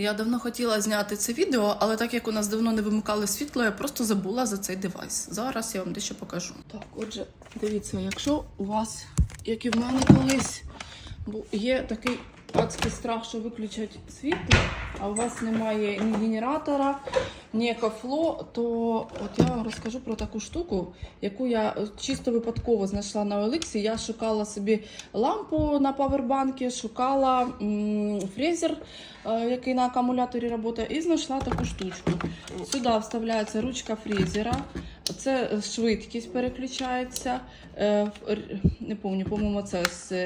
Я давно хотіла зняти це відео, але так як у нас давно не вимикали світло, я просто забула за цей девайс. Зараз я вам дещо покажу. Так, отже, дивіться, якщо у вас, як і в мене колись, є такий адський страх, що виключать світло, а у вас немає ні генератора, ні екофло, то от я вам розкажу про таку штуку, яку я е, чисто випадково знайшла на OLX. Я шукала собі лампу на павербанки, шукала фрезер, е, який на акумуляторі працює, і знайшла таку штучку. Сюди вставляється ручка фрезера. Це швидкість переключається. е, Не пам'ятаю, по-моєму, це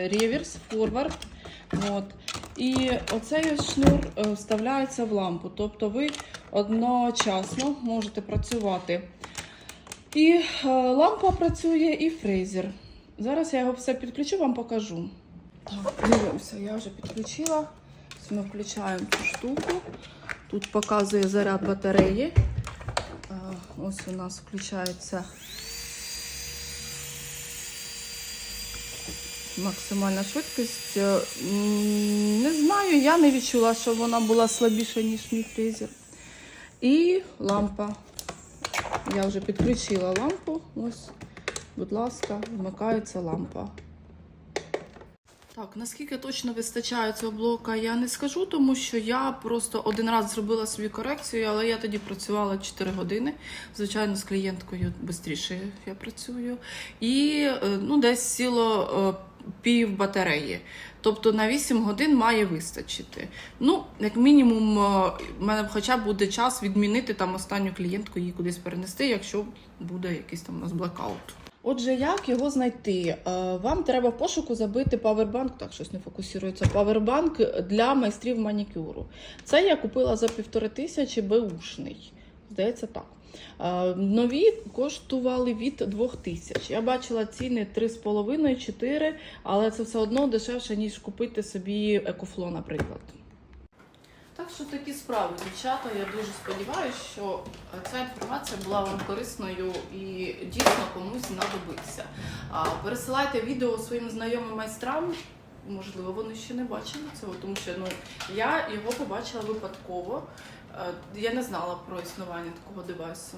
реверс, форвард. От. І оцей шнур е, вставляється в лампу. Тобто ви одночасно можете працювати. І е, лампа працює, і фрезер. Зараз я його все підключу, вам покажу. Дивимося, я вже підключила. Ми включаємо цю штуку. Тут показує заряд батареї. Е, Ось у нас включається максимальна швидкість. Е, Не знаю, я не відчула, що вона була слабіша, ніж мій фрезер. І лампа. Я вже підключила лампу. Ось, будь ласка, вмикається лампа. Так, наскільки точно вистачає цього блока, я не скажу, тому що я просто один раз зробила собі корекцію, але я тоді працювала 4 години. Звичайно, з клієнткою швидше я працюю. І е, ну, десь сіло е, пів батареї. Тобто на 8 годин має вистачити. Ну, як мінімум, е, в мене хоча б буде час відмінити там останню клієнтку її кудись перенести, якщо буде якийсь там у нас блекаут. Отже, як його знайти? Е, Вам треба в пошуку забити павербанк, так щось не фокусується. Павербанк для майстрів манікюру. Це я купила за півтори тисячі беушний. Здається, так. Е, Нові коштували від 2 тисяч. Я бачила ціни 3,5-4, але це все одно дешевше, ніж купити собі екофло, наприклад. Так що такі справи, дівчата. Я дуже сподіваюся, що ця інформація була вам корисною і дійсно комусь знадобиться. Пересилайте відео своїм знайомим майстрам. Можливо, вони ще не бачили цього, тому що ну я його побачила випадково. Е, Я не знала про існування такого девайсу.